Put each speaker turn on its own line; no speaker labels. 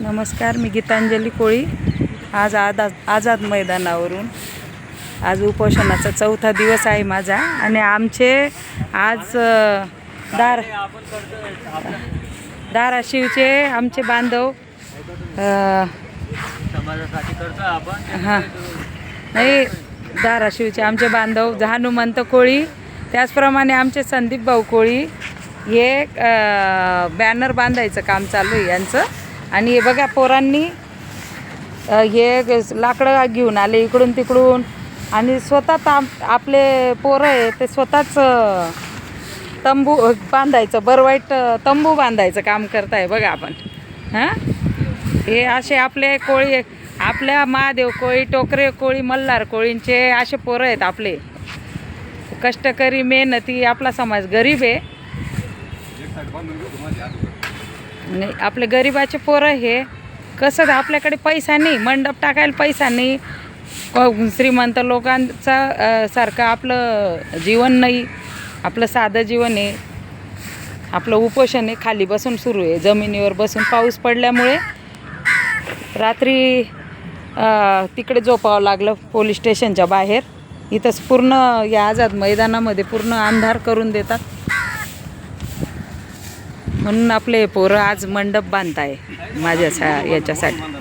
नमस्कार मी गीतांजली कोळी. आज आझाद आझाद मैदानावरून. आज उपोषणाचा चौथा दिवस आहे माझा आणि आमचे आज दार धाराशिवचे आमचे बांधव हां. नाही धाराशिवचे आमचे बांधव हनुमंत कोळी त्याचप्रमाणे आमचे संदीप भाऊ कोळी हे बॅनर बांधायचं काम चालू आहे यांचं. आणि हे बघा पोरांनी हे लाकडं घेऊन आले इकडून तिकडून. आणि स्वतः आप आपले पोरं आहे ते स्वतःच तंबू बांधायचं बरं वाईट तंबू बांधायचं काम करताय बघा आपण. हां? हे असे आपले कोळी आपल्या महादेव कोळी टोकरे कोळी मल्हार कोळींचे असे पोरं आहेत आपले. कष्टकरी मेहनती आपला समाज गरीब आहे. म्हणजे आपले गरिबाचे पोरं हे कसं आपल्याकडे पैसा नाही मंडप टाकायला पैसा नाही. श्रीमंत लोकांचा सारखं आपलं जीवन नाही आपलं साधं जीवन आहे. आपलं उपोषण आहे खाली बसून सुरू आहे जमिनीवर बसून पाऊस पडल्यामुळे. रात्री तिकडे झोपावं लागलं पोलीस स्टेशनच्या बाहेर. इथंच पूर्ण या आझाद मैदानामध्ये पूर्ण अंधार करून देतात. म्हणून आपले पोरं आज मंडप बांधताय माझ्या सा याच्यासाठी.